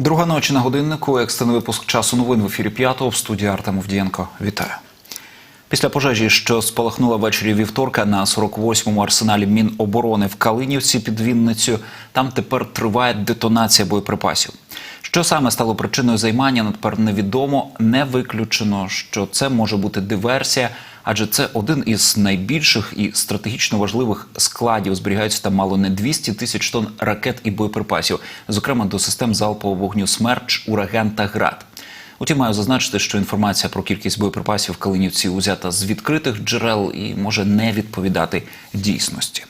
Друга ночі на годиннику. Екстрений випуск часу новин в ефірі п'ятого в студії Артем Овдієнко. Вітаю. Після пожежі, що спалахнула ввечері вівторка на 48-му арсеналі Міноборони в Калинівці під Вінницею, там тепер триває детонація боєприпасів. Що саме стало причиною займання, тепер невідомо. Не виключено, що це може бути диверсія, адже це один із найбільших і стратегічно важливих складів. Зберігаються там мало не 200 тисяч тонн ракет і боєприпасів, зокрема до систем залпового вогню «Смерч», «Ураган» та «Град». Утім, маю зазначити, що інформація про кількість боєприпасів в Калинівці узята з відкритих джерел і може не відповідати дійсності.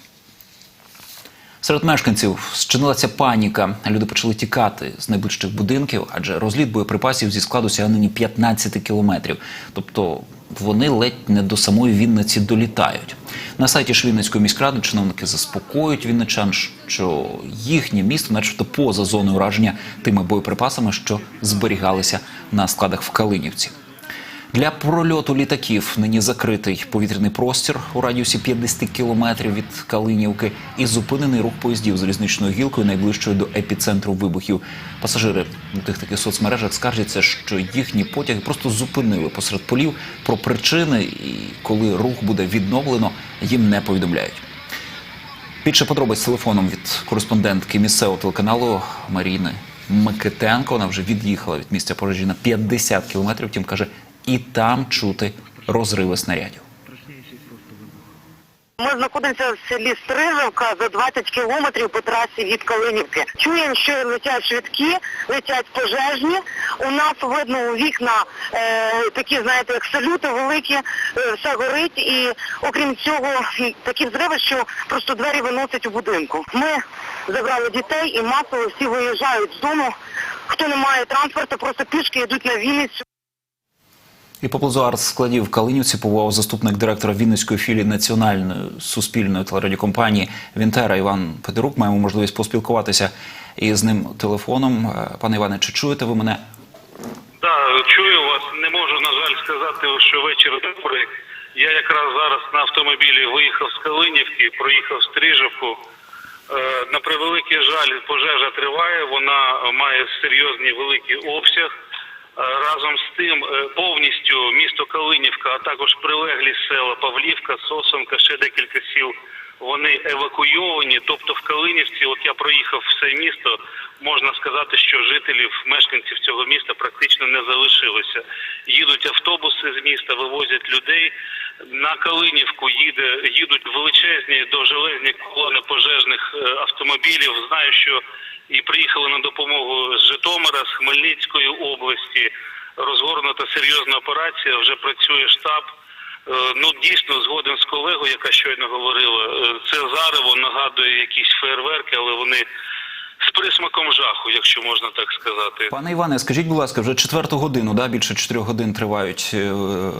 Серед мешканців зчинилася паніка. Люди почали тікати з найближчих будинків, адже розліт боєприпасів зі складу сягає нині 15 кілометрів. Тобто вони ледь не до самої Вінниці долітають. На сайті ж міськради чиновники заспокоюють вінничан, що їхнє місто, начебто, поза зоною ураження тими боєприпасами, що зберігалися на складах в Калинівці. Для прольоту літаків нині закритий повітряний простір у радіусі 50 кілометрів від Калинівки і зупинений рух поїздів залізничною гілкою найближчою до епіцентру вибухів. Пасажири у тих таких соцмережах скаржаться, що їхні потяги просто зупинили посеред полів про причини, і коли рух буде відновлено, їм не повідомляють. Більше подробиць телефоном від кореспондентки місцевого телеканалу Маріни Микитенко. Вона вже від'їхала від місця пожежі на 50 кілометрів. Втім, каже, і там чути розриви снарядів. Ми знаходимося в селі Стрижевка за 20 кілометрів по трасі від Калинівки. Чуємо, що летять швидкі, летять пожежні. У нас видно у вікна е, такі, знаєте, як салюти великі, е, все горить. І окрім цього, такі взриви, що просто двері виносять у будинку. Ми забрали дітей і масово всі виїжджають з дому. Хто не має транспорту, просто пішки йдуть на Вінницю. І поблизу арт-складів Калинівці побував заступник директора Вінницької філії національної суспільної телерадіокомпанії Вінтера Іван Петерук. Маємо можливість поспілкуватися із ним телефоном. Е, Пане Іване, чи чуєте ви мене? Так, чую вас. Не можу, на жаль, сказати, що вечір добрий. Я якраз зараз на автомобілі виїхав з Калинівки, проїхав Стрижівку. Е, На превеликий жаль, пожежа триває, вона має серйозний великий обсяг. Е, Разом з тим е, повністю місто Калинівка, а також прилеглі села Павлівка, Сосонка, ще декілька сіл, вони евакуйовані. Тобто в Калинівці, от я проїхав все місто, можна сказати, що жителів, мешканців цього міста практично не залишилося. Їдуть автобуси з міста, вивозять людей. На Калинівку їде, їдуть величезні довжелезні колони пожежних е, автомобілів. Знаю, що і приїхали на допомогу з Житомира, з Хмельницької області. Розгорнута серйозна операція, вже працює штаб. Е, Ну дійсно згоден з колегою, яка щойно говорила. е, Це зарево нагадує якісь фейерверки, але вони з присмаком жаху, якщо можна так сказати. Пане Іване, скажіть, будь ласка, вже четверту годину, да, більше чотирьох годин тривають е,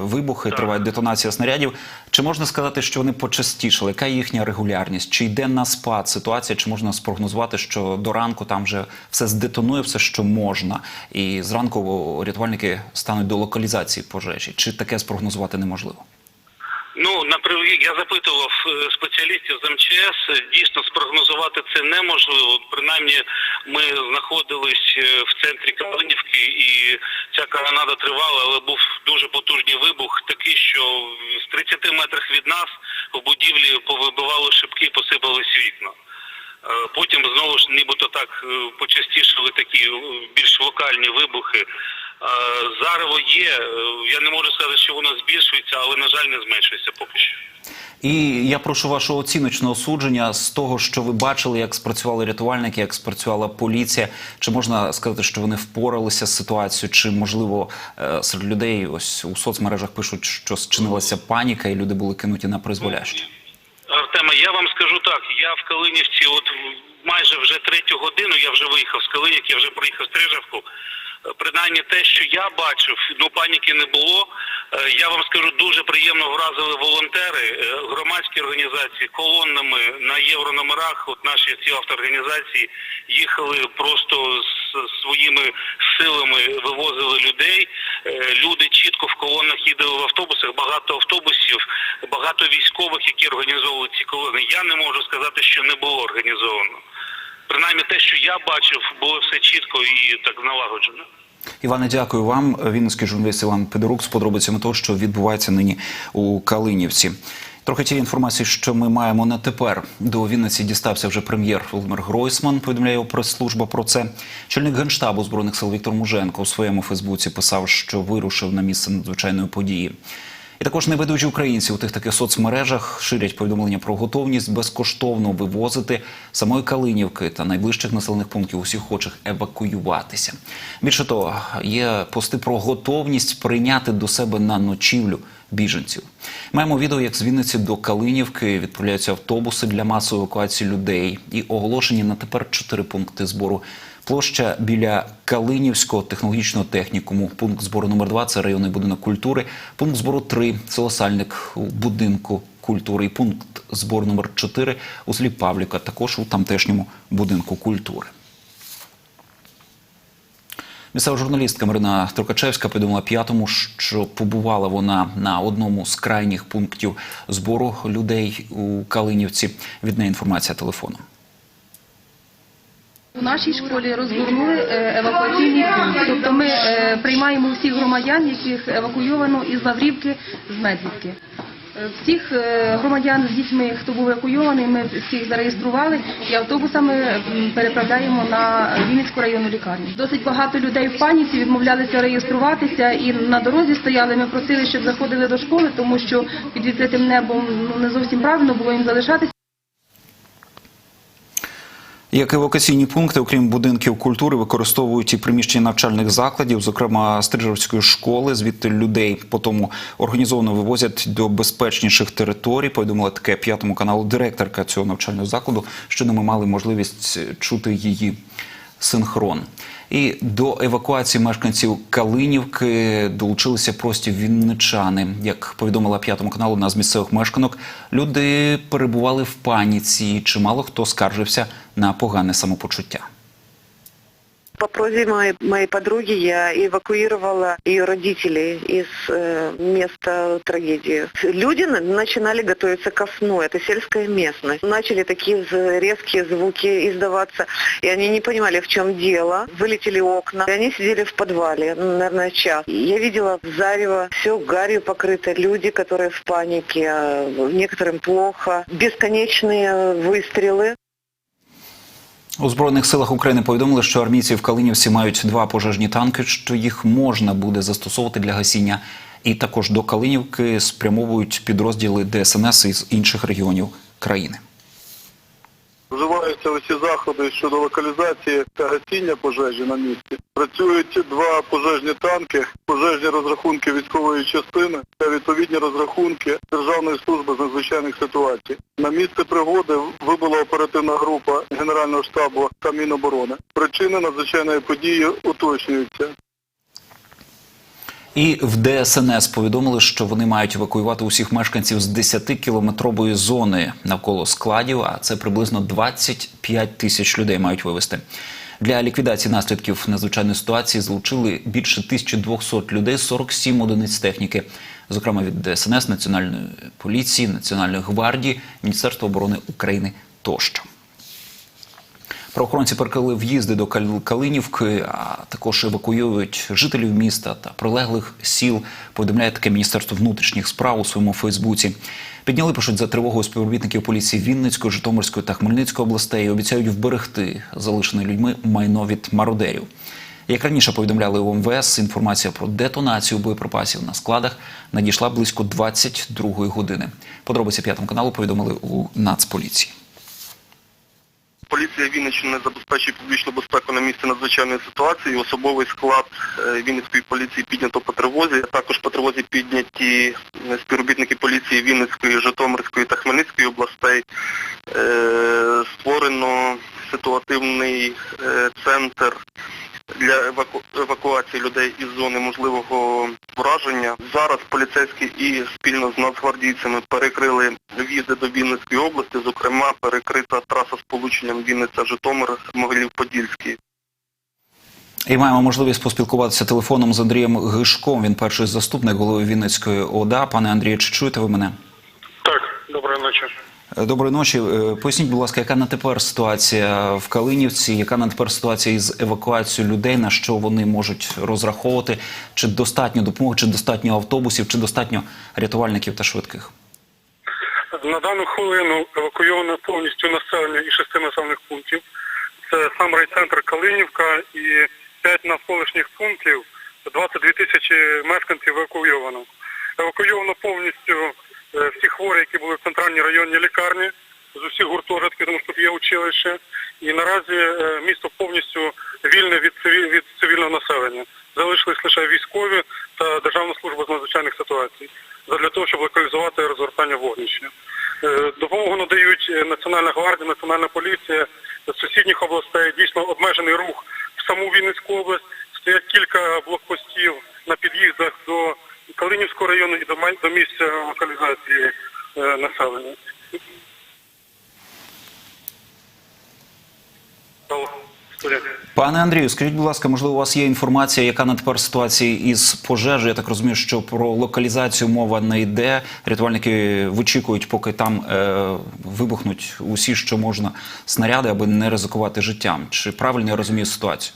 вибухи, триває детонація снарядів. Чи можна сказати, що вони почастішали? Яка їхня регулярність? Чи йде на спад ситуація? Чи можна спрогнозувати, що до ранку там вже все здетонує, все, що можна, і зранку рятувальники стануть до локалізації пожежі? Чи таке спрогнозувати неможливо? Ну на я запитував е, спеціалістів з МЧС. Дійсно спрогнозувати це неможливо. Принаймні, ми знаходились е, в центрі Калинівки, і ця канонада тривала, але був дуже потужний вибух, такий, що в 30 метрах від нас в будівлі повибивало шибки, посипались вікна. Е, Потім знову ж нібито так почастішали такі більш локальні вибухи. Е, Зарево є. е, Я не можу сказати, що воно збільшується, але на жаль не зменшується поки що. І я прошу вашого оціночного судження з того, що ви бачили, як спрацювали рятувальники, як спрацювала поліція. Чи можна сказати, що вони впоралися з ситуацією? Чи можливо е, серед людей ось у соцмережах пишуть, що зчинилася паніка, і люди були кинуті на призволяще? Артема, я вам скажу так. Я в Калинівці, от майже вже третю годину я вже виїхав з Калинівки, я вже проїхав Стрижавку. Е, Принаймні те, що я бачив, ну паніки не було. Е, Я вам скажу, дуже приємно вразили волонтери, е, громадські організації колоннами на єврономерах. От наші ці авторганізації їхали просто з своїми силами, вивозили людей. Люди чітко в колонах їздили в автобусах, багато автобусів, багато військових, які організовували ці колони. Я не можу сказати, що не було організовано. Принаймні те, що я бачив, було все чітко і так налагоджено. Іване, дякую вам. Вінницький журналіст Іван Педорук з подробицями того, що відбувається нині у Калинівці. Трохи тієї інформації, що ми маємо на тепер. До Вінниці дістався вже прем'єр Володимир Гройсман. Повідомляє прес-служба про це. Чільник генштабу збройних сил Віктор Муженко у своєму Фейсбуці писав, що вирушив на місце надзвичайної події. І також небайдужі українці у тих таких соцмережах ширять повідомлення про готовність безкоштовно вивозити самої Калинівки та найближчих населених пунктів усіх охочих евакуюватися. Більше того, є пости про готовність прийняти до себе на ночівлю біженців. Маємо відео, як з Вінниці до Калинівки відправляються автобуси для масової евакуації людей і оголошені на тепер чотири пункти збору. Площа біля Калинівського технологічного технікуму. Пункт збору номер 2 – це районний будинок культури. Пункт збору 3 – село Сальник у будинку культури. І пункт збору номер 4 у селі Павліка, також у тамтешньому будинку культури. Місцева журналістка Марина Трокачевська повідомила п'ятому, що побувала вона на одному з крайніх пунктів збору людей у Калинівці. Від неї інформація телефоном. У нашій школі розгорнули е, евакуаційний пункт. Тобто ми е, приймаємо всіх громадян, яких евакуйовано із Лаврівки, з Медвідки. Е, Всіх громадян з дітьми, хто був евакуйований, ми всіх зареєстрували і автобусами переправляємо на Вінницьку районну лікарню. Досить багато людей в паніці відмовлялися реєструватися і на дорозі стояли. Ми просили, щоб заходили до школи, тому що під відкритим небом ну, не зовсім правильно було їм залишатися. Як евакуаційні пункти, окрім будинків культури, використовують і приміщення навчальних закладів, зокрема Стрижовської школи. Звідти людей потім організовано вивозять до безпечніших територій. Повідомила таке п'ятому каналу директорка цього навчального закладу. Щойно ми мали можливість чути її синхрон. І до евакуації мешканців Калинівки долучилися прості вінничани. Як повідомила п'ятому каналу на з місцевих мешканок, люди перебували в паніці. Чимало хто скаржився на погане самопочуття. По просьбе моей, моей подруги я эвакуировала ее родителей из э, места трагедии. Люди на- начинали готовиться ко сну, это сельская местность. Начали такие з- резкие звуки издаваться, и они не понимали, в чем дело. Вылетели окна, и они сидели в подвале, ну, наверное, час. И Я видела зарево, все гарью покрыто, люди, которые в панике, а некоторым плохо, бесконечные выстрелы. У збройних силах України повідомили, що армійці в Калинівці мають два пожежні танки, що їх можна буде застосовувати для гасіння. І також до Калинівки спрямовують підрозділи ДСНС із інших регіонів країни. Вживаються усі заходи щодо локалізації та гасіння пожежі на місці. Працюють два пожежні танки, пожежні розрахунки військової частини та відповідні розрахунки Державної служби з надзвичайних ситуацій. На місце пригоди вибула оперативна група Генерального штабу та Міноборони. Причини надзвичайної події уточнюються. І в ДСНС повідомили, що вони мають евакуювати усіх мешканців з 10-кілометрової зони навколо складів, а це приблизно 25 тисяч людей мають вивезти. Для ліквідації наслідків надзвичайної ситуації залучили більше 1200 людей, 47 одиниць техніки, зокрема від ДСНС, Національної поліції, Національної гвардії, Міністерства оборони України тощо. Правоохоронці перекрили в'їзди до Кал- Калинівки, а також евакуюють жителів міста та прилеглих сіл. Повідомляє таке Міністерство внутрішніх справ у своєму Фейсбуці. Підняли пишуть за тривогою співробітників поліції Вінницької, Житомирської та Хмельницької областей. і Обіцяють вберегти залишене людьми майно від мародерів. Як раніше повідомляли у МВС, інформація про детонацію боєприпасів на складах надійшла близько 22-ї години. Подробиці п'ятому каналу повідомили у Нацполіції. Поліція Вінниччини забезпечує публічну безпеку на місці надзвичайної ситуації. Особовий склад е, Вінницької поліції піднято по тривозі. Також по тривозі підняті е, співробітники поліції Вінницької, Житомирської та Хмельницької областей. Е, Створено ситуативний центр для еваку... евакуації людей із зони можливого враження. Зараз поліцейські і спільно з нацгвардійцями перекрили в'їзди до Вінницької області, зокрема перекрита траса сполученням Вінниця-Житомир Могилів-Подільський. І маємо можливість поспілкуватися телефоном з Андрієм Гишком. Він перший заступник голови Вінницької ОДА. Пане Андрію, чи чуєте ви мене? Так, доброї ночі. Доброї ночі. Е, Поясніть, будь ласка, яка на тепер ситуація в Калинівці, яка на тепер ситуація із евакуацією людей, на що вони можуть розраховувати? Чи достатньо допомоги, чи достатньо автобусів, чи достатньо рятувальників та швидких? На дану хвилину евакуйовано повністю населення і шести населених пунктів. Це сам райцентр Калинівка і п'ять навколишніх пунктів. 22 тисячі мешканців евакуйовано. Евакуйовано повністю всі хворі, які були в центральній районній лікарні, з усіх гуртожитків, тому що тут є училище. І наразі е, місто повністю вільне від, від цивільного населення. Залишились лише військові та Державна служба з надзвичайних ситуацій для того, щоб локалізувати розгортання вогнища. Е, Допомогу надають е, Національна гвардія, Національна поліція з сусідніх областей. Дійсно обмежений рух в саму Вінницьку область. Стоять кілька блокпостів на під'їздах до Калинівського району і до май- до місця локалізації е, населення. Алло, студія. Пане Андрію, скажіть, будь ласка, можливо, у вас є інформація, яка на тепер ситуація із пожежею? Я так розумію, що про локалізацію мова не йде. Рятувальники вичікують, поки там е, вибухнуть усі, що можна, снаряди, аби не ризикувати життям. Чи правильно я розумію ситуацію?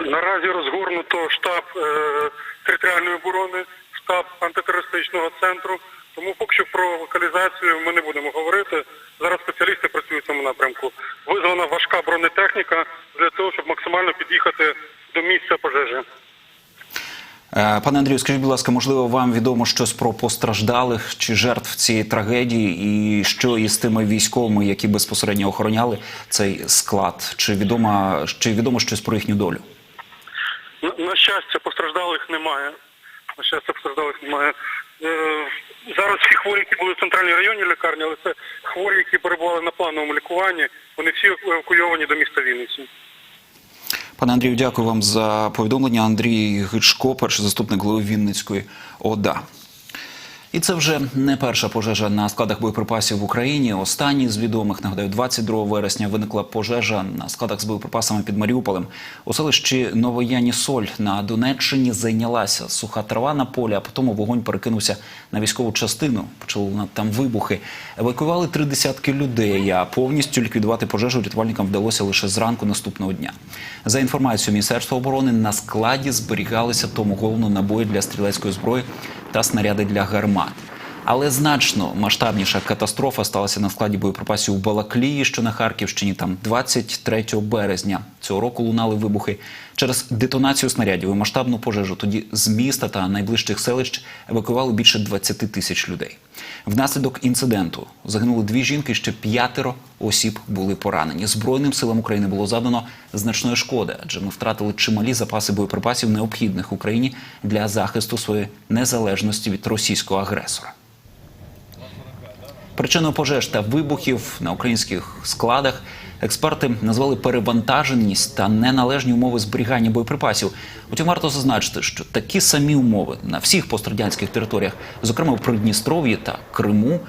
Наразі розгорнуто штаб е, територіальної оборони, штаб антитерористичного центру. Тому поки що про локалізацію ми не будемо говорити. Зараз спеціалісти працюють в цьому напрямку. Визвана важка бронетехніка для того, щоб максимально під'їхати до місця пожежі. Е, Пане Андрію, скажіть, будь ласка, можливо, вам відомо щось про постраждалих чи жертв цієї трагедії, і що із тими військовими, які безпосередньо охороняли цей склад? Чи відомо, чи відомо щось про їхню долю? На, на щастя, постраждалих немає. На щастя, постраждалих немає. Зараз всі хворі, які були в центральній районній лікарні, але це хворі, які перебували на плановому лікуванні, вони всі евакуйовані до міста Вінниці. Пане Андрію, дякую вам за повідомлення. Андрій Гичко, перший заступник голови Вінницької ОДА. І це вже не перша пожежа на складах боєприпасів в Україні. Останній з відомих, нагадаю, 22 вересня виникла пожежа на складах з боєприпасами під Маріуполем. У селищі Новоянісоль на Донеччині зайнялася суха трава на полі, а потім вогонь перекинувся на військову частину. Почали там вибухи. Евакуювали три десятки людей. А повністю ліквідувати пожежу рятувальникам вдалося лише зранку наступного дня. За інформацією Міністерства оборони, на складі зберігалися томоголовно набої для стрілецької зброї та снаряди для гармат. Але значно масштабніша катастрофа сталася на складі боєприпасів у Балаклії, що на Харківщині. Там 23 березня цього року лунали вибухи через детонацію снарядів і масштабну пожежу. Тоді з міста та найближчих селищ евакуювали більше 20 тисяч людей. Внаслідок інциденту загинули дві жінки, ще п'ятеро осіб були поранені. Збройним силам України було завдано значної шкоди, адже ми втратили чималі запаси боєприпасів, необхідних Україні для захисту своєї незалежності від російського агресора. Причиною пожеж та вибухів на українських складах експерти назвали перевантаженість та неналежні умови зберігання боєприпасів. Утім, варто зазначити, що такі самі умови на всіх пострадянських територіях, зокрема в Придністров'ї та Криму,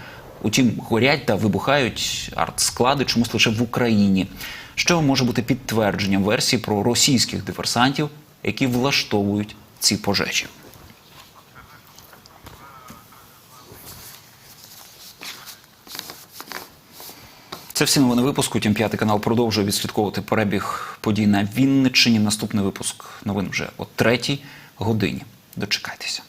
утім, горять та вибухають артсклади чомусь лише в Україні, що може бути підтвердженням версії про російських диверсантів, які влаштовують ці пожежі. Це всі новини випуску. Тім п'ятий канал продовжує відслідковувати перебіг подій на Вінниччині. Наступний випуск новин вже о третій годині. Дочекайтеся.